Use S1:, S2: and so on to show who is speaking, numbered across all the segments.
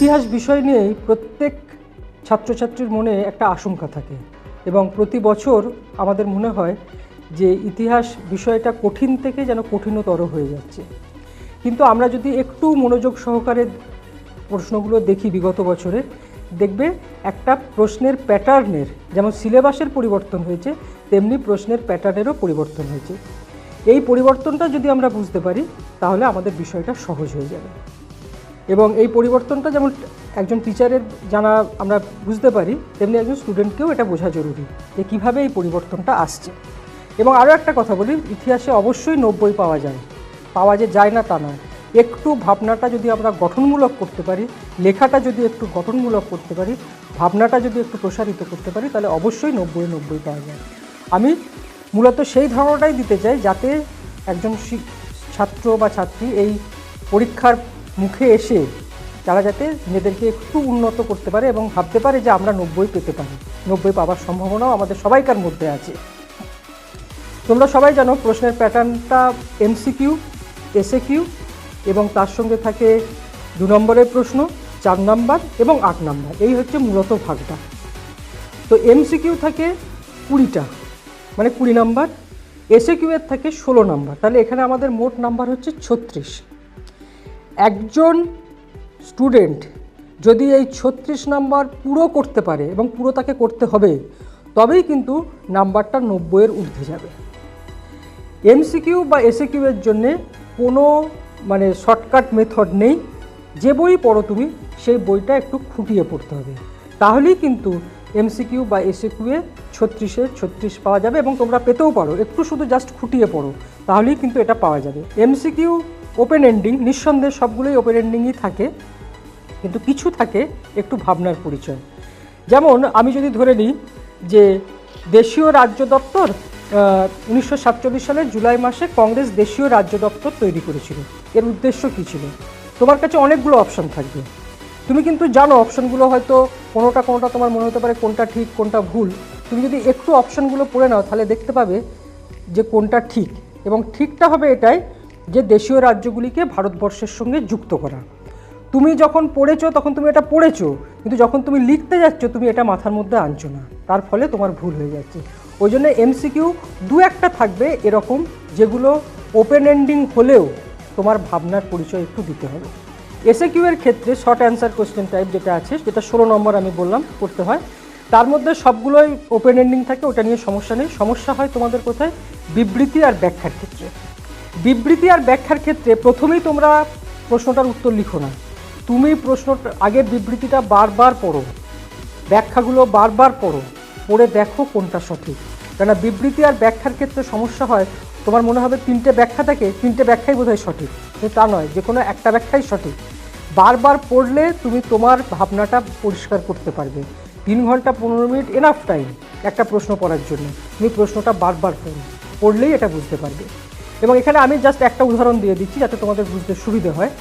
S1: ইতিহাস বিষয় নিয়েই প্রত্যেক ছাত্রছাত্রীর মনে একটা আশঙ্কা থাকে এবং প্রতি বছর আমাদের মনে হয় যে ইতিহাস বিষয়টা কঠিন থেকে যেন কঠিনতর হয়ে যাচ্ছে। কিন্তু আমরা যদি একটু মনোযোগ সহকারে প্রশ্নগুলো দেখি বিগত বছরে, দেখবে একটা প্রশ্নের প্যাটার্নের যেমন সিলেবাসের পরিবর্তন হয়েছে, তেমনি প্রশ্নের প্যাটার্নেরও পরিবর্তন হয়েছে। এই পরিবর্তনটা যদি আমরা বুঝতে পারি, তাহলে আমাদের বিষয়টা সহজ হয়ে যাবে। এবং এই পরিবর্তনটা যেমন একজন টিচারের জানা আমরা বুঝতে পারি, তেমনি একজন স্টুডেন্টকেও এটা বোঝা জরুরি যে কীভাবে এই পরিবর্তনটা আসছে। এবং আরও একটা কথা বলি, ইতিহাসে অবশ্যই নব্বই পাওয়া যায়। পাওয়া যে যায় না তা নয়। একটু ভাবনাটা যদি আমরা গঠনমূলক করতে পারি, লেখাটা যদি একটু গঠনমূলক করতে পারি, ভাবনাটা যদি একটু প্রসারিত করতে পারি, তাহলে অবশ্যই নব্বই নব্বই পাওয়া যায়। আমি মূলত সেই ধারণাটাই দিতে চাই যাতে একজন ছাত্র বা ছাত্রী এই পরীক্ষার মুখে এসে তারা যাতে নিজেদেরকে একটু উন্নত করতে পারে এবং ভাবতে পারে যে আমরা নব্বই পেতে পারি। নব্বই পাওয়ার সম্ভাবনাও আমাদের সবাইকার মধ্যে আছে। তোমরা সবাই জানো প্রশ্নের প্যাটার্নটা এমসিকিউ এসএ কিউ এবং তার সঙ্গে থাকে দু নম্বরের প্রশ্ন, চার নাম্বার এবং আট নাম্বার। এই হচ্ছে মূলত ভাগটা। তো এমসিকিউ থাকে কুড়িটা মানে কুড়ি নাম্বার এসএ কিউ এর থাকে ষোলো নাম্বার। তাহলে এখানে আমাদের মোট নাম্বার হচ্ছে ছত্রিশ। একজন স্টুডেন্ট যদি এই ছত্রিশ নাম্বার পুরো করতে পারে এবং পুরো তাকে করতে হবে, তবেই কিন্তু নাম্বারটা নব্বইয়ের ঊর্ধ্বে যাবে। এমসিকিউ বা এসএকিউ এর জন্যে কোনো মানে শর্টকাট মেথড নেই। যে বই পড়ো তুমি, সেই বইটা একটু খুঁটিয়ে পড়তে হবে। তাহলেই কিন্তু এমসিকিউ বা এসএকিউ এ ছত্রিশে ছত্রিশ পাওয়া যাবে এবং তোমরা পেতেও পারো। একটু শুধু জাস্ট খুঁটিয়ে পড়ো, তাহলেই কিন্তু এটা পাওয়া যাবে। এমসিকিউ ওপেন এন্ডিং নিঃসন্দেহে সবগুলোই ওপেন এন্ডিংই থাকে, কিন্তু কিছু থাকে একটু ভাবনার পরিচয়। যেমন আমি যদি ধরে নিই যে দেশীয় রাজ্য দপ্তর উনিশশো সাতচল্লিশ সালের জুলাই মাসে কংগ্রেস দেশীয় রাজ্য দপ্তর তৈরি করেছিল। এর উদ্দেশ্য কী ছিল? তোমার কাছে অনেকগুলো অপশন থাকবে। তুমি কিন্তু জানো অপশনগুলো হয়তো কোনোটা কোনোটা তোমার মনে হতে পারে কোনটা ঠিক, কোনটা ভুল। তুমি যদি একটু অপশনগুলো পড়ে নাও, তাহলে দেখতে পাবে যে কোনটা ঠিক। এবং ঠিকটা হবে এটাই যে দেশীয় রাজ্যগুলিকে ভারতবর্ষের সঙ্গে যুক্ত করা। তুমি যখন পড়েছো, তখন তুমি এটা পড়েছো, কিন্তু যখন তুমি লিখতে যাচ্ছ, তুমি এটা মাথার মধ্যে আনছো না। তার ফলে তোমার ভুল হয়ে যাচ্ছে। ওই জন্য এমসিকিউ দু একটা থাকবে এরকম, যেগুলো ওপেন এন্ডিং হলেও তোমার ভাবনার পরিচয় একটু দিতে হবে। এসএ কিউ এর ক্ষেত্রে শর্ট অ্যান্সার কোয়েশ্চেন টাইপ যেটা আছে যেটা ষোলো নম্বর আমি বললাম করতে হয়। তার মধ্যে সবগুলোই ওপেন এন্ডিং থাকে, ওটা নিয়ে সমস্যা নেই। সমস্যা হয় তোমাদের কোথায়? বিবৃতি আর ব্যাখ্যার ক্ষেত্রে। বিবৃতি আর ব্যাখ্যার ক্ষেত্রে প্রথমেই তোমরা প্রশ্নটার উত্তর লিখো না। তুমি প্রশ্নটা আগে বিবৃতিটা বারবার পড়ো। ব্যাখ্যাগুলো বারবার পড়ো। পড়ে দেখো কোনটা সঠিক। কেননা বিবৃতি আর ব্যাখ্যার ক্ষেত্রে সমস্যা হয়, তোমার মনে হবে তিনটে ব্যাখ্যা থাকে, তিনটে ব্যাখ্যাই বোধহয় সঠিক। কিন্তু তা নয়, যে কোনো একটা ব্যাখ্যাই সঠিক। বারবার পড়লে তুমি তোমার ভাবনাটা পরিষ্কার করতে পারবে। তিন ঘণ্টা পনেরো মিনিট এনাফ টাইম একটা প্রশ্ন পড়ার জন্য। তুমি প্রশ্নটা বারবার পড়ো। পড়লেই এটা বুঝতে পারবে। এবং এখানে আমি জাস্ট একটা উদাহরণ দিয়ে দিচ্ছি যাতে তোমাদের বুঝতে সুবিধে হয়।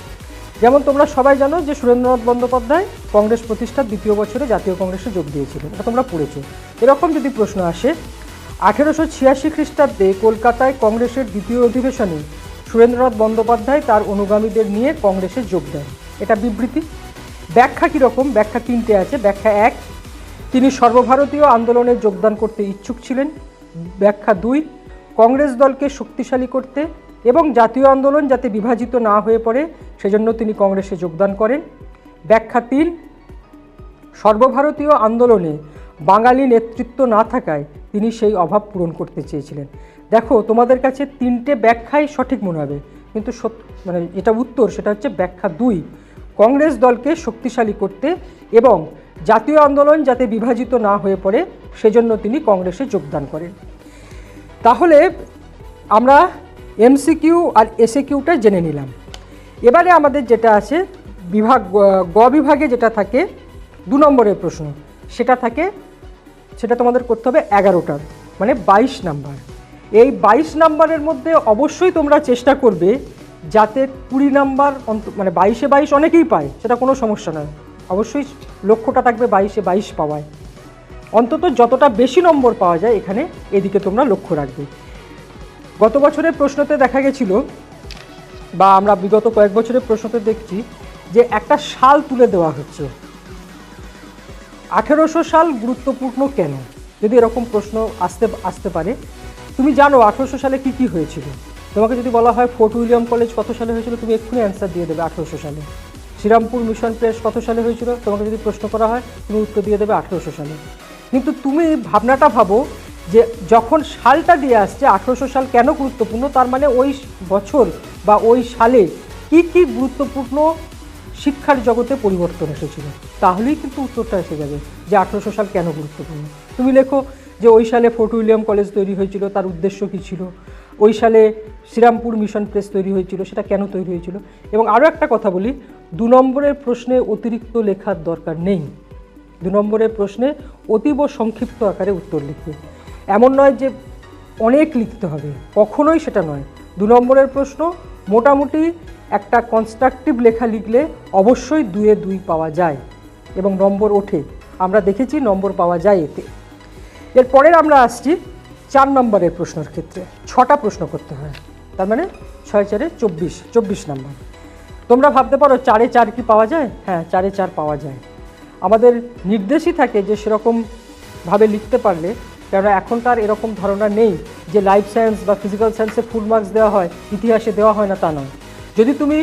S1: যেমন তোমরা সবাই জানো যে সুরেন্দ্রনাথ বন্দ্যোপাধ্যায় কংগ্রেস প্রতিষ্ঠার দ্বিতীয় বছরে জাতীয় কংগ্রেসে যোগ দিয়েছিলেন। এটা তোমরা পড়েছো। এরকম যদি প্রশ্ন আসে, আঠেরোশো ছিয়াশি খ্রিস্টাব্দে কলকাতায় কংগ্রেসের দ্বিতীয় অধিবেশনে সুরেন্দ্রনাথ বন্দ্যোপাধ্যায় তার অনুগামীদের নিয়ে কংগ্রেসে যোগ দেন। এটা বিবৃতি। ব্যাখ্যা কীরকম? ব্যাখ্যা তিনটে আছে। ব্যাখ্যা এক, তিনি সর্বভারতীয় আন্দোলনে যোগদান করতে ইচ্ছুক ছিলেন। ব্যাখ্যা দুই কংগ্রেস দলকে শক্তিশালী করতে এবং জাতীয় আন্দোলন যাতে বিভাজিত না হয়ে পড়ে, সেজন্য তিনি কংগ্রেসে যোগদান করেন। ব্যাখ্যা তিন, সর্বভারতীয় আন্দোলনে বাঙালি নেতৃত্ব না থাকায় তিনি সেই অভাব পূরণ করতে চেয়েছিলেন। দেখো, তোমাদের কাছে তিনটে ব্যাখ্যাই সঠিক মনে হবে, কিন্তু মানে এটা উত্তর, সেটা হচ্ছে ব্যাখ্যা দুই, কংগ্রেস দলকে শক্তিশালী করতে এবং জাতীয় আন্দোলন যাতে বিভাজিত না হয়ে পড়ে, সেজন্য তিনি কংগ্রেসে যোগদান করেন। তাহলে আমরা এমসিকিউ আর এসএকিউটা জেনে নিলাম। এবারে আমাদের যেটা আছে, বিভাগ, গ- গ বিভাগে যেটা থাকে, দু নম্বরের প্রশ্ন। সেটা থাকে, সেটা তোমাদের করতে হবে এগারোটার মানে বাইশ নাম্বার। এই বাইশ নাম্বারের মধ্যে অবশ্যই তোমরা চেষ্টা করবে যাতে কুড়ি নাম্বার অন্ত- মানে বাইশে বাইশ অনেকেই পায়, সেটা কোনো সমস্যা নয়। অবশ্যই লক্ষ্যটা থাকবে বাইশে বাইশ পাওয়ায়। অন্তত যতটা বেশি নম্বর পাওয়া যায় এখানে, এদিকে তোমরা লক্ষ্য রাখবে। গত বছরের প্রশ্নতে দেখা গেছিল, বা আমরা বিগত কয়েক বছরের প্রশ্নতে দেখছি, যে একটা সাল তুলে দেওয়া হচ্ছে। আঠেরোশো সাল গুরুত্বপূর্ণ কেন? যদি এরকম প্রশ্ন আসতে আসতে পারে। তুমি জানো আঠেরোশো সালে কি কি হয়েছিল? তোমাকে যদি বলা হয় ফোর্ট উইলিয়াম কলেজ কত সালে হয়েছিল, তুমি এক্ষুনি অ্যান্সার দিয়ে দেবে আঠেরোশো সালে। শ্রীরামপুর মিশন প্রেস কত সালে হয়েছিল? তোমাকে যদি প্রশ্ন করা হয়, তুমি উত্তর দিয়ে দেবে আঠেরোশো সালে। কিন্তু তুমি ভাবনাটা ভাবো যে যখন সালটা দিয়ে আসছে, আঠেরোশো সাল কেন গুরুত্বপূর্ণ? তার মানে ওই বছর বা ওই সালে কি কি গুরুত্বপূর্ণ শিক্ষার জগতে পরিবর্তন এসেছিল? তাহলেই কিন্তু উত্তরটা এসে যাবে যে আঠেরোশো সাল কেন গুরুত্বপূর্ণ। তুমি লেখো যে ওই সালে ফোর্ট উইলিয়াম কলেজ তৈরি হয়েছিল, তার উদ্দেশ্য কী ছিল? ওই সালে শ্রীরামপুর মিশন প্রেস তৈরি হয়েছিল, সেটা কেন তৈরি হয়েছিল? এবং আরও একটা কথা বলি, দু নম্বরের প্রশ্নে অতিরিক্ত লেখার দরকার নেই। দু নম্বরের প্রশ্নে অতীব সংক্ষিপ্ত আকারে উত্তর লিখবে। এমন নয় যে অনেক লিখতে হবে, কখনোই সেটা নয়। দু নম্বরের প্রশ্ন, মোটামুটি একটা কনস্ট্রাকটিভ লেখা লিখলে অবশ্যই দুয়ে দুই পাওয়া যায় এবং নম্বর ওঠে। আমরা দেখেছি নম্বর পাওয়া যায় এতে। এরপরের আমরা আসছি চার নম্বরের প্রশ্নের ক্ষেত্রে। ছটা প্রশ্ন করতে হয়, তার মানে ছয় চারে চব্বিশ চব্বিশ নম্বর। তোমরা ভাবতে পারো চারে চার কি পাওয়া যায়? হ্যাঁ চারে চার পাওয়া যায়। আমাদের নির্দেশই থাকে যে সেরকমভাবে লিখতে পারলে, কেননা এখনকার এরকম ধারণা নেই যে লাইফ সায়েন্স বা ফিজিক্যাল সায়েন্সে ফুল মার্কস দেওয়া হয়, ইতিহাসে দেওয়া হয় না তা নয়। যদি তুমি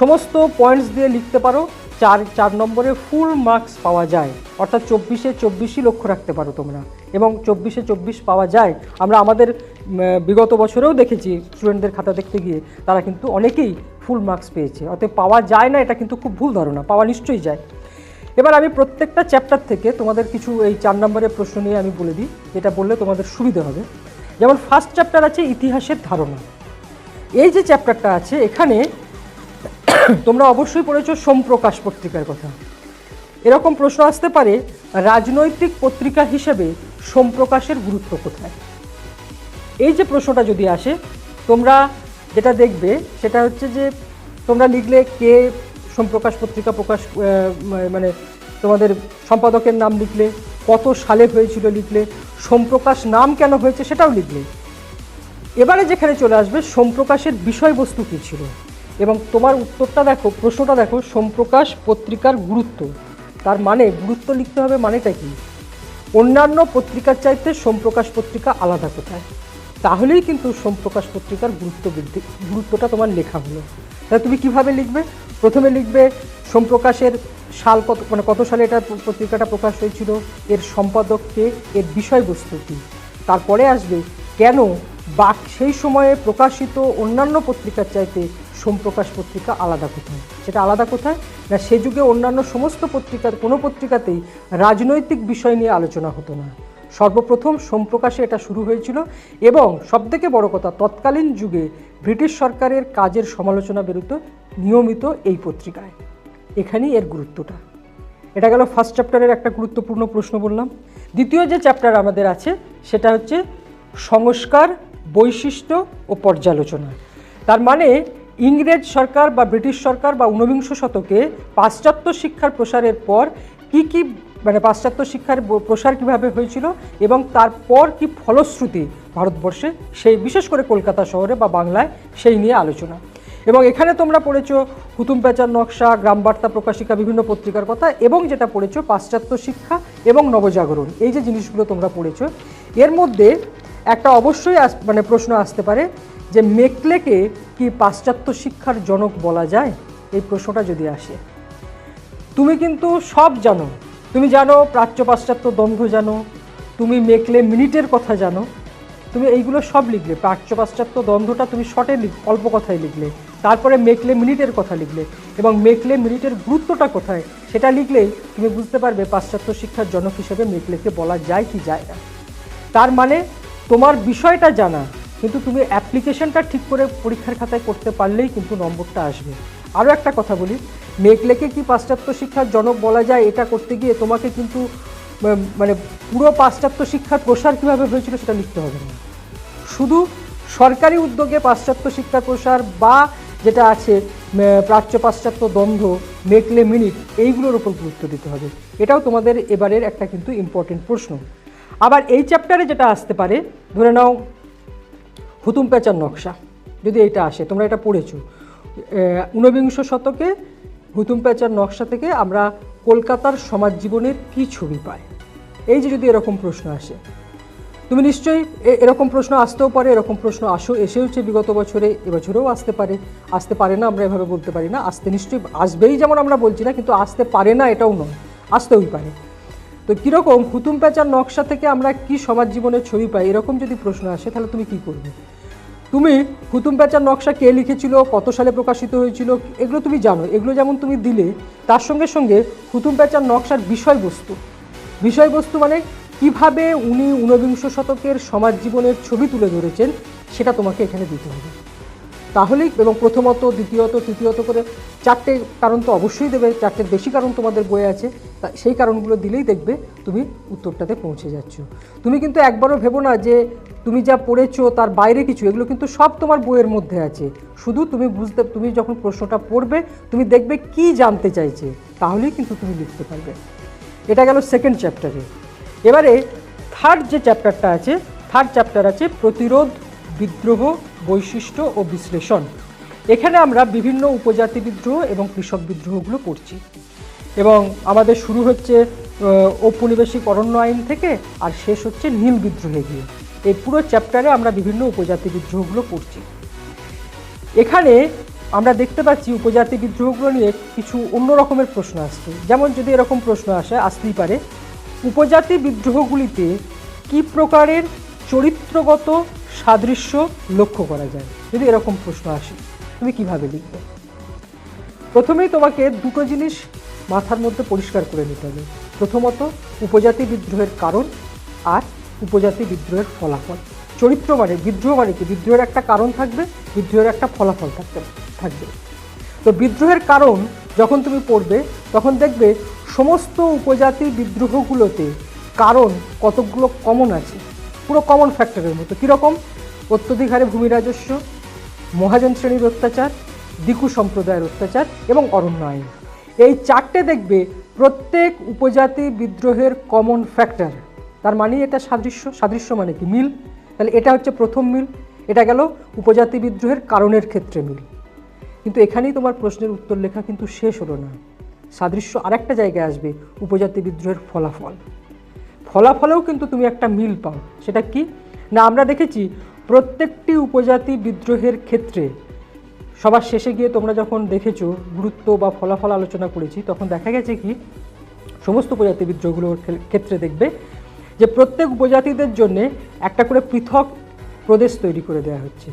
S1: সমস্ত পয়েন্টস দিয়ে লিখতে পারো, চার চার নম্বরে ফুল মার্কস পাওয়া যায়। অর্থাৎ চব্বিশে চব্বিশই লক্ষ্য রাখতে পারো তোমরা। এবং চব্বিশে চব্বিশ পাওয়া যায়, আমরা আমাদের বিগত বছরেও দেখেছি স্টুডেন্টদের খাতা দেখতে গিয়ে, তারা কিন্তু অনেকেই ফুল মার্কস পেয়েছে। অতএব পাওয়া যায় না, এটা কিন্তু খুব ভুল ধারণা, পাওয়া নিশ্চয়ই যায়। এবার আমি প্রত্যেকটা চ্যাপ্টার থেকে তোমাদের কিছু এই চার নম্বরের প্রশ্ন নিয়ে আমি বলে দিই, যেটা বললে তোমাদের সুবিধা হবে। যেমন ফার্স্ট চ্যাপ্টার আছে ইতিহাসের ধারণা। এই যে চ্যাপ্টারটা আছে, এখানে তোমরা অবশ্যই পড়েছো সোমপ্রকাশ পত্রিকার কথা। এরকম প্রশ্ন আসতে পারে, রাজনৈতিক পত্রিকা হিসেবে সোমপ্রকাশের গুরুত্ব কোথায়? এই যে প্রশ্নটা যদি আসে, তোমরা যেটা দেখবে, সেটা হচ্ছে যে তোমরা লিখলে কে সোমপ্রকাশ পত্রিকা প্রকাশ মানে তোমাদের সম্পাদকের নাম লিখলে, কত সালে হয়েছিল লিখলে, সোমপ্রকাশ নাম কেন হয়েছে সেটাও লিখলে। এবারে যেখানে চলে আসবে, সোমপ্রকাশের বিষয়বস্তু কী ছিল? এবং তোমার উত্তরটা দেখো, প্রশ্নটা দেখো, সোমপ্রকাশ পত্রিকার গুরুত্ব। তার মানে গুরুত্ব লিখতে হবে মানেটা কি? অন্যান্য পত্রিকার চাইতে সোমপ্রকাশ পত্রিকা আলাদা কোথায়? তাহলেই কিন্তু সোমপ্রকাশ পত্রিকার গুরুত্ব বৃদ্ধি, গুরুত্বটা তোমার লেখা হলো। তাহলে তুমি কীভাবে লিখবে? প্রথমে লিখবে সোমপ্রকাশের সাল কত মানে কত সালে এটা পত্রিকাটা প্রকাশ হয়েছিল, এর সম্পাদককে এর বিষয়বস্তু কী। তারপরে আসবে, কেন বা সেই সময়ে প্রকাশিত অন্যান্য পত্রিকার চাইতে সোমপ্রকাশ পত্রিকা আলাদা কোথায়? সেটা আলাদা কোথায়? না, সে যুগে অন্যান্য সমস্ত পত্রিকার, কোনো পত্রিকাতেই রাজনৈতিক বিষয় নিয়ে আলোচনা হতো না। সর্বপ্রথম সোমপ্রকাশে এটা শুরু হয়েছিল এবং সবথেকে বড় কথা, তৎকালীন যুগে ব্রিটিশ সরকারের কাজের সমালোচনা বেরোতো নিয়মিত এই পত্রিকায়। এখানেই এর গুরুত্বটা। এটা গেল ফার্স্ট চ্যাপ্টারের একটা গুরুত্বপূর্ণ প্রশ্ন বললাম। দ্বিতীয় যে চ্যাপ্টার আমাদের আছে, সেটা হচ্ছে সংস্কার, বৈশিষ্ট্য ও পর্যালোচনা। তার মানে ইংরেজ সরকার বা ব্রিটিশ সরকার বা ঊনবিংশ শতকে পাশ্চাত্য শিক্ষার প্রসারের পর কি কি মানে পাশ্চাত্য শিক্ষার প্রসার কীভাবে হয়েছিল এবং তারপর কি ফলশ্রুতি ভারতবর্ষে, সেই বিশেষ করে কলকাতা শহরে বা বাংলায় সেই নিয়ে আলোচনা। এবং এখানে তোমরা পড়েছ হুতুম প্যাচার নকশা গ্রাম বার্তা প্রকাশিকা, বিভিন্ন পত্রিকার কথা এবং যেটা পড়েছ পাশ্চাত্য শিক্ষা এবং নবজাগরণ। এই যে জিনিসগুলো তোমরা পড়েছ, এর মধ্যে একটা অবশ্যই মানে প্রশ্ন আসতে পারে যে মেকলেকে কি পাশ্চাত্য শিক্ষার জনক বলা যায়? এই প্রশ্নটা যদি আসে। তুমি কিন্তু সব জানো তুমি জানো, প্রাচ্য পাশ্চাত্য দ্বন্দ্ব জানো, তুমি মেকলে মিনিটের কথা জানো, তুমি এইগুলো সব লিখলে, প্রাচ্য পাশ্চাত্য দ্বন্দ্বটা তুমি শর্টে লিখ, অল্প কথায় লিখলে, তারপরে মেকলে মিনিটের কথা লিখলে, এবং মেকলে মিনিটের গুরুত্বটা কোথায়, সেটা লিখলেই তুমি বুঝতে পারবে পাশ্চাত্য শিক্ষার জনক হিসেবে মেকলেকে বলা যায় কি যায় না। তার মানে তোমার বিষয়টা জানা, কিন্তু তুমি অ্যাপ্লিকেশনটা ঠিক করে পরীক্ষার খাতায় করতে পারলেই কিন্তু নম্বরটা আসবে। আরও একটা কথা বলি মেঘলেকে কি পাশ্চাত্য শিক্ষার জনক বলা যায়? এটা করতে গিয়ে তোমাকে কিন্তু মানে পুরো পাশ্চাত্য শিক্ষার প্রসার কীভাবে হয়েছিল সেটা লিখতে হবে। না শুধু সরকারি উদ্যোগে পাশ্চাত্য শিক্ষার প্রসার বা যেটা আছে প্রাচ্য পাশ্চাত্য দ্বন্দ্ব মেকলে মিনিট, এইগুলোর উপর গুরুত্ব দিতে হবে। এটাও তোমাদের এবারের একটা কিন্তু ইম্পর্টেন্ট প্রশ্ন। আবার এই চ্যাপ্টারে যেটা আসতে পারে, ধরে নাও, হুতুম পেঁচার নকশা। যদি এটা আসে, তোমরা এটা পড়েছো। ঊনবিংশ শতকে হুতুম প্যাচার নকশা থেকে আমরা কলকাতার সমাজ জীবনের কী ছবি পাই? এই যে যদি এরকম প্রশ্ন আসে, তুমি নিশ্চয়ই এরকম প্রশ্ন আসতেও পারে, এরকম প্রশ্ন আসো, এসেওছে বিগত বছরে, এবছরেও আসতে পারে আসতে পারে না, আমরা এভাবে বলতে পারি না, আসতে নিশ্চয়ই আসবেই যেমন আমরা বলছি না, কিন্তু আসতে পারে না, এটাও নয়, আসতেই পারে। তো কীরকম হুতুম প্যাচার নকশা থেকে আমরা কি সমাজ জীবনের ছবি পাই, এরকম যদি প্রশ্ন আসে, তাহলে তুমি কি করবে? তুমি হুতুম প্যাচার নকশা কে লিখেছিল, কত সালে প্রকাশিত হয়েছিল, এগুলো তুমি জানো। এগুলো যেমন তুমি দিলে, তার সঙ্গে সঙ্গে হুতুম প্যাচার নকশার বিষয়বস্তু। বিষয়বস্তু মানে কীভাবে উনি ঊনবিংশ শতকের সমাজ জীবনের ছবি তুলে ধরেছেন, সেটা তোমাকে এখানে দিতে হবে। তাহলেই এবং প্রথমত, দ্বিতীয়ত, তৃতীয়ত করে চারটে কারণ তো অবশ্যই দেবে, চারটের বেশি কারণ তোমাদের বয়ে আছে। তা সেই কারণগুলো দিলেই দেখবে তুমি উত্তরটাতে পৌঁছে যাচ্ছ। তুমি কিন্তু একবারও ভেবো না যে তুমি যা পড়েছো তার বাইরে কিছু, এগুলো কিন্তু সব তোমার বইয়ের মধ্যে আছে। শুধু তুমি বুঝতে, তুমি যখন প্রশ্নটা পড়বে, তুমি দেখবে কি জানতে চাইছে, তাহলেই কিন্তু তুমি লিখতে পারবে। এটা গেল সেকেন্ড চ্যাপ্টারে এবারে থার্ড যে চ্যাপ্টারটা আছে থার্ড চ্যাপ্টার আছে প্রতিরোধ, বিদ্রোহ, বৈশিষ্ট্য ও বিশ্লেষণ। এখানে আমরা বিভিন্ন উপজাতি বিদ্রোহ এবং কৃষক বিদ্রোহগুলো পড়ছি। এবং আমাদের শুরু হচ্ছে ঔপনিবেশিক অরণ্য আইন থেকে আর শেষ হচ্ছে নীল বিদ্রোহে গিয়ে। এই পুরো চ্যাপ্টারে আমরা বিভিন্ন উপজাতি বিদ্রোহগুলো পড়ছি। এখানে আমরা দেখতে পাচ্ছি উপজাতি বিদ্রোহগুলো নিয়ে কিছু অন্য রকমের প্রশ্ন আসছে। যেমন যদি এরকম প্রশ্ন আসে, আসতেই পারে, উপজাতি বিদ্রোহগুলিতে কি প্রকারের চরিত্রগত সাদৃশ্য লক্ষ্য করা যায়? যদি এরকম প্রশ্ন আসে, তুমি কীভাবে লিখবে? প্রথমেই তোমাকে দুটো জিনিস মাথার মধ্যে পরিষ্কার করে নিতে হবে। প্রথমত, উপজাতি বিদ্রোহের কারণ আর উপজাতি বিদ্রোহের ফলাফল। চরিত্র মানে বিদ্রোহ মানে কি? বিদ্রোহের একটা কারণ থাকবে, বিদ্রোহের একটা ফলাফল থাকতে, থাকবে। তো বিদ্রোহের কারণ যখন তুমি পড়বে, তখন দেখবে সমস্ত উপজাতি বিদ্রোহগুলোতে কারণ কতকগুলো কমন আছে। পুরো কমন ফ্যাক্টরের মতো। কীরকম? অত্যধিক হারে ভূমি রাজস্ব, মহাজন শ্রেণির অত্যাচার, দিকু সম্প্রদায়ের অত্যাচার এবং অরণ্য আইন এই চারটে দেখবে প্রত্যেক উপজাতি বিদ্রোহের কমন ফ্যাক্টর তার মানে এটা সাদৃশ্য সাদৃশ্য মানে কি? মিল। তাহলে এটা হচ্ছে প্রথম মিল, এটা গেল উপজাতি বিদ্রোহের কারণের ক্ষেত্রে মিল। কিন্তু এখানেই তোমার প্রশ্নের উত্তর লেখা কিন্তু শেষ হলো না। সাদৃশ্য আরেকটা জায়গায় আসবে, উপজাতি বিদ্রোহের ফলাফল। ফলাফলেও কিন্তু তুমি একটা মিল পাও। সেটা কি? না, আমরা দেখেছি প্রত্যেকটি উপজাতি বিদ্রোহের ক্ষেত্রে সবার শেষে গিয়ে তোমরা যখন দেখেছ গুরুত্ব বা ফলাফল আলোচনা করেছি, তখন দেখা গেছে কি, সমস্ত উপজাতি বিদ্রোহগুলোর ক্ষেত্রে দেখবে যে প্রত্যেক উপজাতিদের জন্যে একটা করে পৃথক প্রদেশ তৈরি করে দেওয়া হচ্ছে।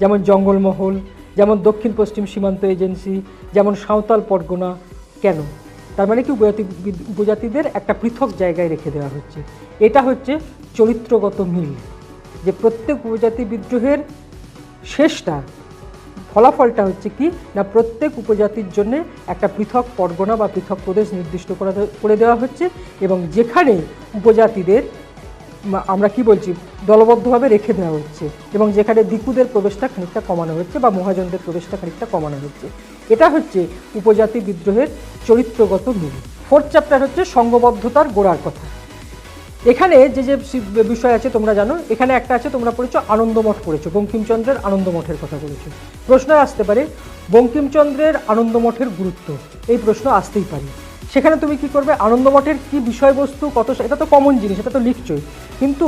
S1: যেমন জঙ্গলমহল, যেমন দক্ষিণ পশ্চিম সীমান্ত এজেন্সি, যেমন সাঁওতাল পরগনা। কেন? তার মানে কি উপজাতি উপজাতিদের একটা পৃথক জায়গায় রেখে দেওয়া হচ্ছে। এটা হচ্ছে চরিত্রগত মিল। যে প্রত্যেক উপজাতি বিদ্রোহের শেষটা ফলাফলটা হচ্ছে কি, না প্রত্যেক উপজাতির জন্য একটা পৃথক পরগনা বা পৃথক প্রদেশ নির্দিষ্ট করা দেওয়া হচ্ছে এবং যেখানে উপজাতিদের আমরা কি বলছি, দলবদ্ধভাবে রেখে দেওয়া হচ্ছে এবং যেখানে দিকুদের প্রবেশটা খানিকটা কমানো হচ্ছে বা মহাজনদের প্রবেশটা খানিকটা কমানো হচ্ছে। এটা হচ্ছে উপজাতি বিদ্রোহের চরিত্রগত মিল। ফোর্থ চ্যাপ্টার হচ্ছে সংঘবদ্ধতার গোড়ার কথা। এখানে যে যে বিষয় আছে তোমরা জানো, এখানে একটা আছে, তোমরা পড়েছো আনন্দমঠ পড়েছো, বঙ্কিমচন্দ্রের আনন্দমঠের কথা বলেছ। প্রশ্ন আসতে পারে, বঙ্কিমচন্দ্রের আনন্দমঠের গুরুত্ব, এই প্রশ্ন আসতেই পারে। সেখানে তুমি কি করবে, আনন্দমঠের কি বিষয়বস্তু, কত এটা তো কমন জিনিস, এটা তো লিখছই। কিন্তু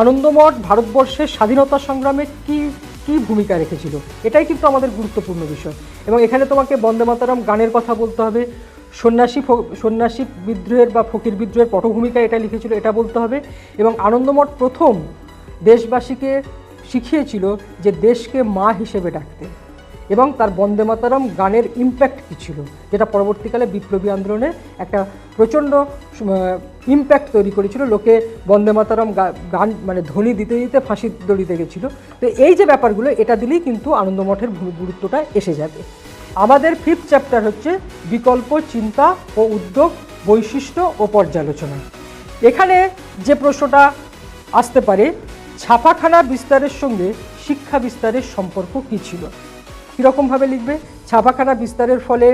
S1: আনন্দমঠ ভারতবর্ষের স্বাধীনতা সংগ্রামে কি কি ভূমিকা রেখেছিল, এটাই কিন্তু আমাদের গুরুত্বপূর্ণ বিষয়। এবং এখানে তোমাকে বন্দে মাতারাম গানের কথা বলতে হবে। সন্ন্যাসী সন্ন্যাসী বিদ্রোহের বা ফকির বিদ্রোহের পটভূমিকা এটা লিখেছিল, এটা বলতে হবে। এবং আনন্দমঠ প্রথম দেশবাসীকে শিখিয়েছিল যে দেশকে মা হিসেবে ডাকতে। এবং তার বন্দে মাতারম গানের ইম্প্যাক্ট কী ছিল, যেটা পরবর্তীকালে বিপ্লবী আন্দোলনে একটা প্রচণ্ড ইম্প্যাক্ট তৈরি করেছিল। লোকে বন্দে মাতারম গান মানে ধ্বনি দিতে দিতে ফাঁসির দড়িতে গেছিল। তো এই যে ব্যাপারগুলো, এটা দিলেই কিন্তু আনন্দমঠের গুরুত্বটা এসে যাবে। আমাদের ফিফথ চ্যাপ্টার হচ্ছে বিকল্প, চিন্তা ও উদ্যোগ, বৈশিষ্ট্য ও পর্যালোচনা। এখানে যে প্রশ্নটা আসতে পারে, ছাপাখানা বিস্তারের সঙ্গে শিক্ষা বিস্তারের সম্পর্ক কী ছিল? কীরকমভাবে লিখবে? ছাপাখানা বিস্তারের ফলে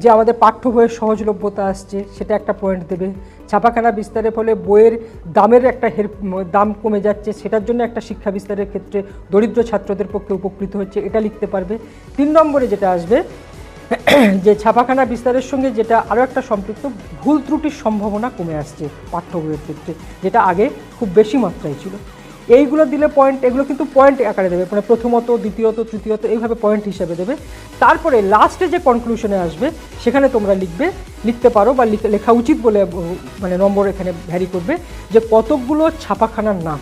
S1: যে আমাদের পাঠ্য বইয়ের সহজলভ্যতা আসছে, সেটা একটা পয়েন্ট দেবে। ছাপাখানা বিস্তারের ফলে বইয়ের দামের একটা হের দাম কমে যাচ্ছে। সেটার জন্য একটা শিক্ষা বিস্তারের ক্ষেত্রে দরিদ্র ছাত্রদের পক্ষে উপকৃত হচ্ছে। এটা লিখতে পারবে। তিন নম্বরে যেটা আসবে, যে ছাপাখানা বিস্তারের সঙ্গে যেটা আরও একটা সম্পৃক্ত, ভুল ত্রুটির সম্ভাবনা কমে আসছে পাঠ্য বইয়ের ক্ষেত্রে, যেটা আগে খুব বেশি মাত্রায় ছিল। এইগুলো দিলে পয়েন্ট এগুলো কিন্তু পয়েন্ট আকারে দেবে। মানে প্রথমত, দ্বিতীয়ত, তৃতীয়ত, এইভাবে পয়েন্ট হিসাবে দেবে। তারপরে লাস্টে যে কনক্লুশনে আসবে, সেখানে তোমরা লিখবে, লিখতে পারো বা লিখে- উচিত বলে মানে নম্বর এখানে ভ্যারি করবে যে কতকগুলো ছাপাখানার নাম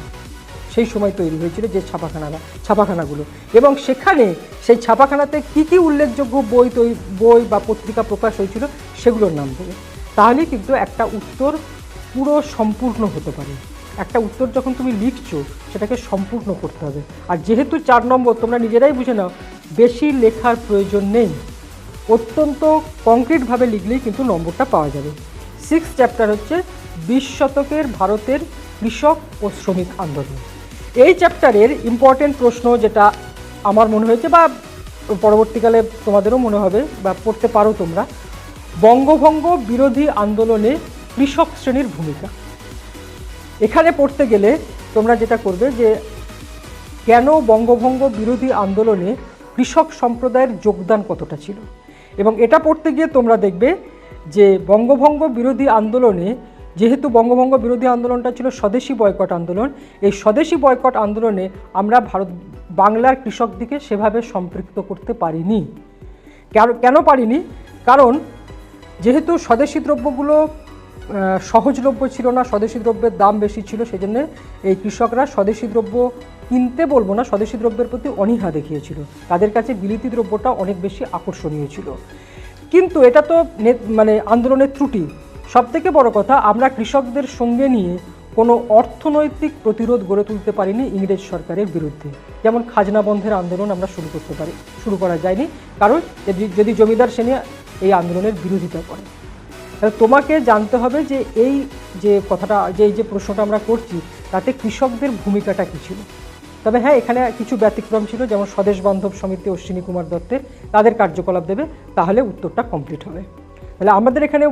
S1: সেই সময় তৈরি হয়েছিল যে ছাপাখানারা ছাপাখানাগুলো। এবং সেখানে সেই ছাপাখানাতে কি কি উল্লেখযোগ্য বই তৈরি বই বা পত্রিকা প্রকাশ হয়েছিল সেগুলোর নাম দেবে। তাহলে কিন্তু একটা উত্তর পুরো সম্পূর্ণ হতে পারে। একটা উত্তর যখন তুমি লিখছো, সেটাকে সম্পূর্ণ করতে হবে। আর যেহেতু চার নম্বর, তোমরা নিজেরাই বুঝে নাও, বেশি লেখার প্রয়োজন নেই। অত্যন্ত কংক্রিটভাবে লিখলেই কিন্তু নম্বরটা পাওয়া যাবে। সিক্স চ্যাপ্টার হচ্ছে বিশ শতকের ভারতের কৃষক ও শ্রমিক আন্দোলন। এই চ্যাপ্টারের ইম্পর্টেন্ট প্রশ্ন যেটা আমার মনে হয়েছে বা পরবর্তীকালে তোমাদেরও মনে হবে বা পড়তে পারো তোমরা, বঙ্গভঙ্গ বিরোধী আন্দোলনে কৃষক শ্রেণির ভূমিকা। এখানে পড়তে গেলে তোমরা যেটা করবে যে কেন বঙ্গভঙ্গ বিরোধী আন্দোলনে কৃষক সম্প্রদায়ের যোগদান কতটা ছিল? এবং এটা পড়তে গিয়ে তোমরা দেখবে যে বঙ্গভঙ্গ বিরোধী আন্দোলনে, যেহেতু বঙ্গভঙ্গ বিরোধী আন্দোলনটা ছিল স্বদেশি বয়কট আন্দোলন, এই স্বদেশি বয়কট আন্দোলনে আমরা ভারত, বাংলার কৃষকদিকে সেভাবে সম্পৃক্ত করতে পারিনি। কেন- কেন পারিনি? কারণ যেহেতু স্বদেশি দ্রব্যগুলো সহজলভ্য ছিল না, স্বদেশি দ্রব্যের দাম বেশি ছিল, সেজন্য এই কৃষকরা স্বদেশি দ্রব্য কিনতে বলব না, স্বদেশি দ্রব্যের প্রতি অনীহা দেখিয়েছিল। তাদের কাছে বিলিতি দ্রব্যটা অনেক বেশি আকর্ষণীয় ছিল। কিন্তু এটা তো মানে আন্দোলনের ত্রুটি। সবথেকে বড় কথা, আমরা কৃষকদের সঙ্গে নিয়ে কোনো অর্থনৈতিক প্রতিরোধ গড়ে তুলতে পারিনি ইংরেজ সরকারের বিরুদ্ধে। যেমন খাজনা বন্ধের আন্দোলন আমরা শুরু করতে পারি, শুরু করা যায়নি, কারণ যদি- জমিদার শ্রেণি এই আন্দোলনের বিরোধিতা করে। তোমাকে জানতে হবে যে এই যে কথাটা, যে এই যে প্রশ্নটা আমরা করছি, তাতে কৃষকদের ভূমিকাটা কী ছিল? তবে হ্যাঁ এখানে কিছু ব্যতিক্রম ছিল, যেমন স্বদেশ বান্ধব সমিতি অশ্বিনী কুমার দত্তের, তাদের কার্যকলাপ দেবে, তাহলে উত্তরটা কমপ্লিট হবে। তাহলে আমাদের এখানে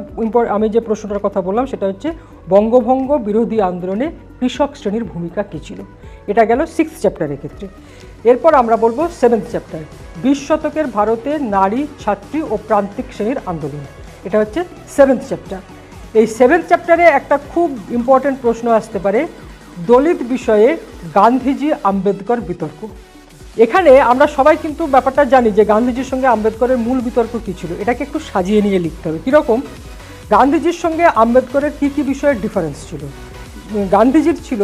S1: আমি যে প্রশ্নটার কথা বললাম, সেটা হচ্ছে বঙ্গভঙ্গ বিরোধী আন্দোলনে কৃষক শ্রেণির ভূমিকা কী ছিল? এটা গেল সিক্স চ্যাপ্টারের ক্ষেত্রে। এরপর আমরা বলব সেভেন্থ চ্যাপ্টার বিশ শতকের ভারতে নারী, ছাত্রী ও প্রান্তিক শ্রেণির আন্দোলন। এটা হচ্ছে সেভেন্থ চ্যাপ্টার এই সেভেন্থ চ্যাপ্টারে একটা খুব ইম্পর্ট্যান্ট প্রশ্ন আসতে পারে, দলিত বিষয়ে গান্ধীজি আম্বেদকর বিতর্ক। এখানে আমরা সবাই কিন্তু ব্যাপারটা জানি যে গান্ধীজির সঙ্গে আম্বেদকরের মূল বিতর্ক কী ছিল, এটাকে একটু সাজিয়ে নিয়ে লিখতে হবে। কীরকম? গান্ধীজির সঙ্গে আম্বেদকরের কী কী বিষয়ের ডিফারেন্স ছিল? গান্ধীজির ছিল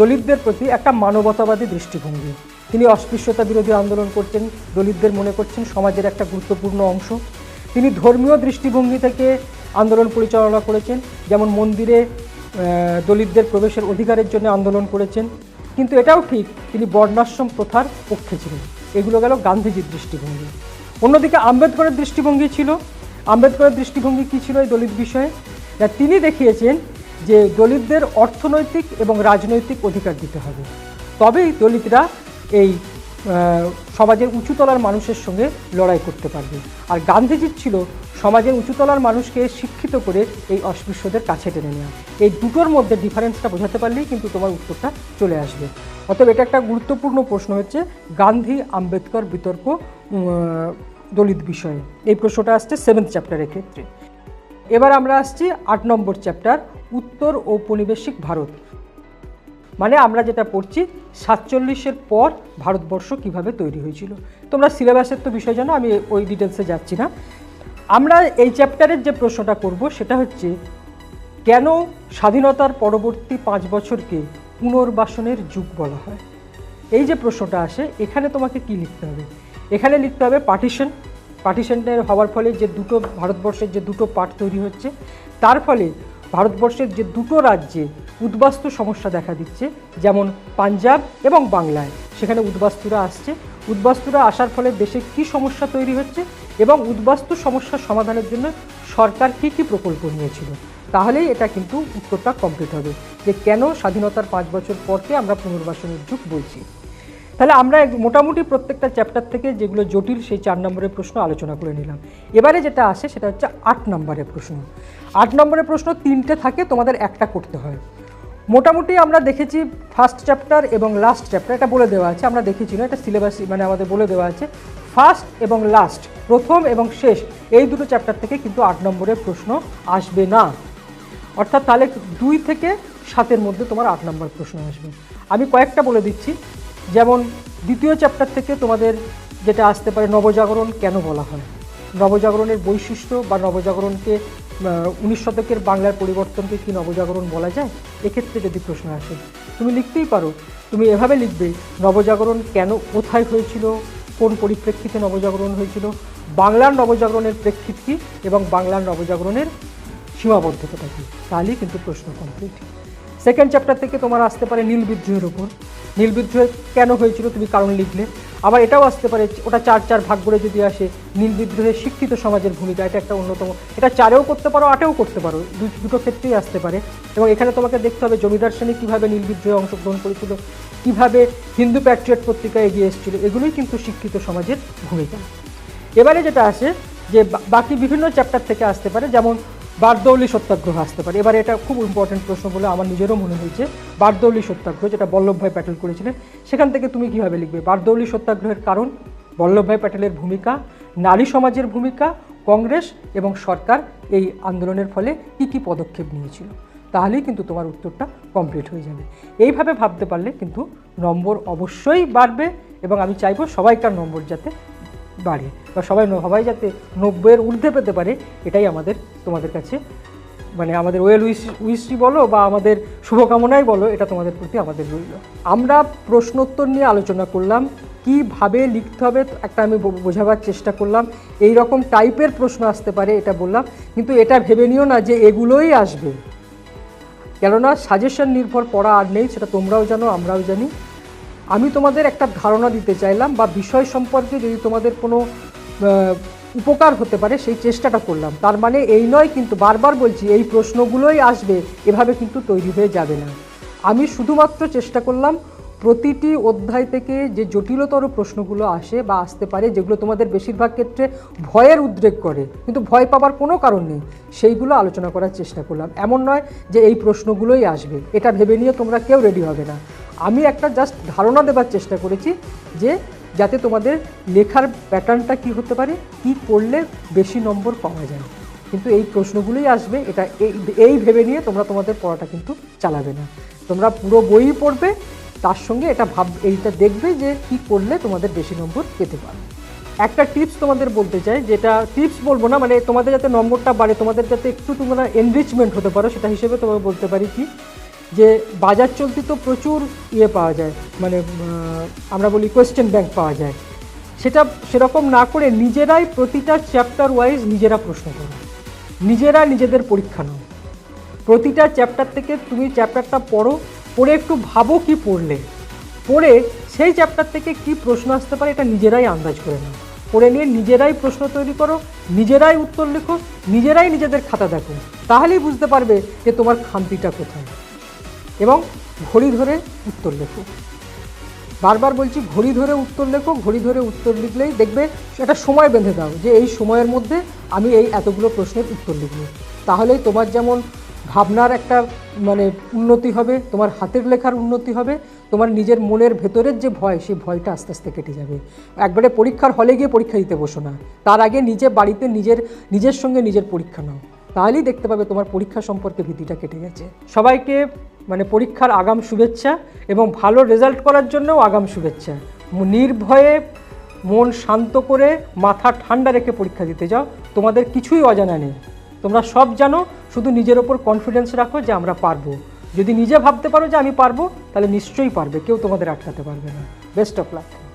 S1: দলিতদের প্রতি একটা মানবতাবাদী দৃষ্টিভঙ্গি। তিনি অস্পৃশ্যতা বিরোধী আন্দোলন করতেন, দলিতদের মনে করছেন সমাজের একটা গুরুত্বপূর্ণ অংশ। তিনি ধর্মীয় দৃষ্টিভঙ্গি থেকে আন্দোলন পরিচালনা করেছেন, যেমন মন্দিরে দলিতদের প্রবেশের অধিকারের জন্য আন্দোলন করেছেন। কিন্তু এটাও ঠিক, তিনি বর্ণাশ্রম প্রথার পক্ষে ছিলেন। এগুলো গেল গান্ধীজির দৃষ্টিভঙ্গি। অন্যদিকে আম্বেদকরের দৃষ্টিভঙ্গি ছিল। আম্বেদকরের দৃষ্টিভঙ্গি কী ছিল এই দলিত বিষয়ে? না, তিনি দেখিয়েছেন যে দলিতদের অর্থনৈতিক এবং রাজনৈতিক অধিকার দিতে হবে। তবেই দলিতরা এই সমাজের উঁচুতলার মানুষের সঙ্গে লড়াই করতে পারবে। আর গান্ধীজির ছিল সমাজের উঁচুতলার মানুষকে শিক্ষিত করে এই অস্পৃশ্যদের কাছে টেনে নেওয়া। এই দুটোর মধ্যে ডিফারেন্সটা বোঝাতে পারলেই কিন্তু তোমার উত্তরটা চলে আসবে। অতএব এটা একটা গুরুত্বপূর্ণ প্রশ্ন হচ্ছে, গান্ধী আম্বেদকর বিতর্ক দলিত বিষয়ে। এই প্রশ্নটা আসছে সেভেন্থ চ্যাপ্টারের ক্ষেত্রে। এবার আমরা আসছি আট নম্বর চ্যাপ্টার উত্তর ঔপনিবেশিক ভারত। মানে আমরা যেটা পড়ছি, সাতচল্লিশের পর ভারতবর্ষ কীভাবে তৈরি হয়েছিল। তোমরা সিলেবাসের তো বিষয় জানো, আমি ওই ডিটেলসে যাচ্ছি না। আমরা এই চ্যাপ্টারের যে প্রশ্নটা করব, সেটা হচ্ছে, কেন স্বাধীনতার পরবর্তী পাঁচ বছরকে পুনর্বাসনের যুগ বলা হয়? এই যে প্রশ্নটা আসে, এখানে তোমাকে কি লিখতে হবে? এখানে লিখতে হবে পার্টিশন পার্টিশনের হওয়ার ফলে যে দুটো ভারতবর্ষের যে দুটো পার্ট তৈরি হচ্ছে, তার ফলে ভারতবর্ষের যে দুটো রাজ্যে উদ্বাস্তু সমস্যা দেখা দিচ্ছে, যেমন পাঞ্জাব এবং বাংলায়। সেখানে উদ্বাস্তুরা আসছে। উদ্বাস্তুরা আসার ফলে দেশে কি সমস্যা তৈরি হচ্ছে এবং উদ্বাস্তু সমস্যার সমাধানের জন্য সরকার কী কী প্রকল্প নিয়েছিল? তাহলেই এটা কিন্তু উত্তরটা কমপ্লিট হবে যে কেন স্বাধীনতার পাঁচ বছর পরকে আমরা পুনর্বাসনের যুগ বলছি। তাহলে আমরা মোটামুটি প্রত্যেকটা চ্যাপ্টার থেকে যেগুলো জটিল সেই চার নম্বরের প্রশ্ন আলোচনা করে নিলাম। এবারে যেটা আসে সেটা হচ্ছে আট নম্বরের প্রশ্ন। আট নম্বরের প্রশ্ন, তিনটে থাকে, তোমাদের একটা করতে হয়। মোটামুটি আমরা দেখেছি ফার্স্ট চ্যাপ্টার এবং লাস্ট চ্যাপ্টার এটা বলে দেওয়া আছে, আমরা দেখেছি না, এটা সিলেবাস মানে আমাদের বলে দেওয়া আছে। ফার্স্ট এবং লাস্ট প্রথম এবং শেষ, এই দুটো চ্যাপ্টার থেকে কিন্তু আট নম্বরের প্রশ্ন আসবে না। অর্থাৎ তাহলে দুই থেকে সাতের মধ্যে তোমার আট নম্বর প্রশ্ন আসবে। আমি কয়েকটা বলে দিচ্ছি। যেমন দ্বিতীয় চ্যাপ্টার থেকে তোমাদের যেটা আসতে পারে, নবজাগরণ কেন বলা হয়? নবজাগরণের বৈশিষ্ট্য বা নবজাগরণকে উনিশ শতকের বাংলার পরিবর্তনকে কি নবজাগরণ বলা যায়? এক্ষেত্রে যদি প্রশ্ন আসে, তুমি লিখতেই পারো। তুমি এভাবে লিখবে, নবজাগরণ কেন কোথায় হয়েছিল? কোন পরিপ্রেক্ষিতে নবজাগরণ হয়েছিল? বাংলার নবজাগরণের প্রেক্ষিত কী? এবং বাংলার নবজাগরণের সীমাবদ্ধতা কী? তাহলেই কিন্তু প্রশ্ন কমপ্লিট সেকেন্ড চ্যাপ্টার থেকে তোমার আসতে পারে নীল বিদ্রোহের ওপর নীল বিদ্রোহ কেন হয়েছিল? তুমি কারণ লিখলে। আবার এটাও আসতে পারে, ওটা চার চার ভাগ করে যদি আসে, নীল বিদ্রোহে শিক্ষিত সমাজের ভূমিকা, এটা একটা অন্যতম। এটা চারেও করতে পারো, আটেও করতে পারো দুটো ক্ষেত্রেই আসতে পারে। এবং এখানে তোমাকে দেখতে হবে জমিদার শ্রেণি কীভাবে নীল বিদ্রোহে অংশগ্রহণ করেছিল, কীভাবে হিন্দু প্যাট্রিয়ট পত্রিকা এগিয়ে এসেছিল, এগুলোই কিন্তু শিক্ষিত সমাজের ভূমিকা। এবারে যেটা আসে, যে বাকি বিভিন্ন চ্যাপ্টার থেকে আসতে পারে, যেমন বারদৌলি সত্যাগ্রহ আসতে পারে। এবার এটা খুব ইম্পর্টেন্ট প্রশ্ন বলে আমার নিজেরও মনে হয়েছে। বারদৌলি সত্যাগ্রহ, যেটা বল্লভভাই প্যাটেল করেছিলেন, সেখান থেকে তুমি কীভাবে লিখবে? বারদৌলি সত্যাগ্রহের কারণ বল্লভভাই প্যাটেলের ভূমিকা, নারী সমাজের ভূমিকা, কংগ্রেস এবং সরকার এই আন্দোলনের ফলে কী কী পদক্ষেপ নিয়েছিল? তাহলেই কিন্তু তোমার উত্তরটা কমপ্লিট হয়ে যাবে। এইভাবে ভাবতে পারলে কিন্তু নম্বর অবশ্যই বাড়বে এবং আমি চাইব সবাইকার নম্বর যাতে বাড়ে বা সবাই সবাই যাতে নব্বইয়ের ঊর্ধ্বে পেতে পারে, এটাই আমাদের, তোমাদের কাছে মানে আমাদের ওয়েল উইস উইসি বলো বা আমাদের শুভকামনাই বলো, এটা তোমাদের প্রতি আমাদের রইল। আমরা প্রশ্নোত্তর নিয়ে আলোচনা করলাম, কীভাবে লিখতে হবে একটা আমি বোঝাবার চেষ্টা করলাম এই রকম টাইপের প্রশ্ন আসতে পারে এটা বললাম, কিন্তু এটা ভেবে নিও না যে এগুলোই আসবে। কেননা সাজেশন নির্ভর পড়া আর নেই, সেটা তোমরাও জানো, আমরাও জানি। আমি তোমাদের একটা ধারণা দিতে চাইলাম বা বিষয় সম্পর্কে যদি তোমাদের কোনো উপকার হতে পারে, সেই চেষ্টাটা করলাম। তার মানে এই নয় কিন্তু বারবার বলছি, এই প্রশ্নগুলোই আসবে, এভাবে কিন্তু তৈরি হয়ে যাবে না। আমি শুধুমাত্র চেষ্টা করলাম, প্রতিটি অধ্যায় থেকে যে জটিলতর প্রশ্নগুলো আসে বা আসতে পারে, যেগুলো তোমাদের বেশিরভাগ ক্ষেত্রে ভয়ের উদ্রেক করে, কিন্তু ভয় পাবার কোনো কারণ নেই, সেইগুলো আলোচনা করার চেষ্টা করলাম। এমন নয় যে এই প্রশ্নগুলোই আসবে। এটা ভেবে নিয়ে তোমরা কেউ রেডি হবে না। আমি একটা জাস্ট ধারণা দেবার চেষ্টা করেছি যে যাতে তোমাদের লেখার প্যাটার্নটা কি হতে পারে, কি করলে বেশি নম্বর পাওয়া যায়। কিন্তু এই প্রশ্নগুলোই আসবে, এটা এই এই ভেবে নিয়ে তোমরা তোমাদের পড়াটা কিন্তু চালাবে না। তোমরা পুরো বই পড়বে, তার সঙ্গে এটা ভাব, এইটা দেখবে যে কি করলে তোমাদের বেশি নম্বর পেতে পারো। একটা টিপস তোমাদের বলতে চাই, যেটা টিপস বলব না মানে তোমাদের যাতে নম্বরটা বাড়ে, তোমাদের যাতে একটু তোমরা এনরিচমেন্ট হতে পারো, সেটা হিসেবে তোমাকে বলতে পারি কি যে বাজার চলতি তো প্রচুর ইয়ে পাওয়া যায় মানে আমরা বলি কোয়েশ্চেন ব্যাংক পাওয়া যায়। সেটা সেরকম না করে নিজেরাই প্রতিটা চ্যাপ্টার ওয়াইজ নিজেরা প্রশ্ন করো। নিজেরা নিজেদের পরীক্ষা নাও। প্রতিটা চ্যাপ্টার থেকে তুমি চ্যাপ্টারটা পড়ো, পড়ে একটু ভাবো কি পড়লে। পড়ে সেই চ্যাপ্টার থেকে কি প্রশ্ন আসতে পারে এটা নিজেরাই আন্দাজ করে নাও। পড়ে নিয়ে নিজেরাই প্রশ্ন তৈরি করো, নিজেরাই উত্তর লেখো, নিজেরাই নিজেদের খাতা দেখো। তাহলেই বুঝতে পারবে যে তোমার খামতিটা কোথায়। এবং ঘড়ি ধরে উত্তর লেখো। বারবার বলছি ঘড়ি ধরে উত্তর লেখো, ঘড়ি ধরে উত্তর লিখলেই দেখবে একটা সময় বেঁধে দাও, যে এই সময়ের মধ্যে আমি এই এতগুলো প্রশ্নের উত্তর লিখব। তাহলেই তোমার যেমন ভাবনার একটা মানে উন্নতি হবে, তোমার হাতের লেখার উন্নতি হবে, তোমার নিজের মনের ভেতরের যে ভয়, সেই ভয়টা আস্তে আস্তে কেটে যাবে। একবারে পরীক্ষার হলে গিয়ে পরীক্ষা দিতে বসো না। তার আগে নিজে বাড়িতে নিজের নিজের সঙ্গে নিজের পরীক্ষা নাও। তাহলেই দেখতে পাবে তোমার পরীক্ষা সম্পর্কে ভীতিটা কেটে গেছে। সবাইকে মানে পরীক্ষার আগাম শুভেচ্ছা এবং ভালো রেজাল্ট করার জন্যও আগাম শুভেচ্ছা। নির্ভয়ে মন শান্ত করে মাথা ঠান্ডা রেখে পরীক্ষা দিতে যাও। তোমাদের কিছুই অজানা নেই। তোমরা সব জানো, শুধু নিজের ওপর কনফিডেন্স রাখো যে আমরা পারব। যদি নিজে ভাবতে পারো যে আমি পারব, তাহলে নিশ্চয়ই পারবে। কেউ তোমাদের আটকাতে পারবে না। Best of luck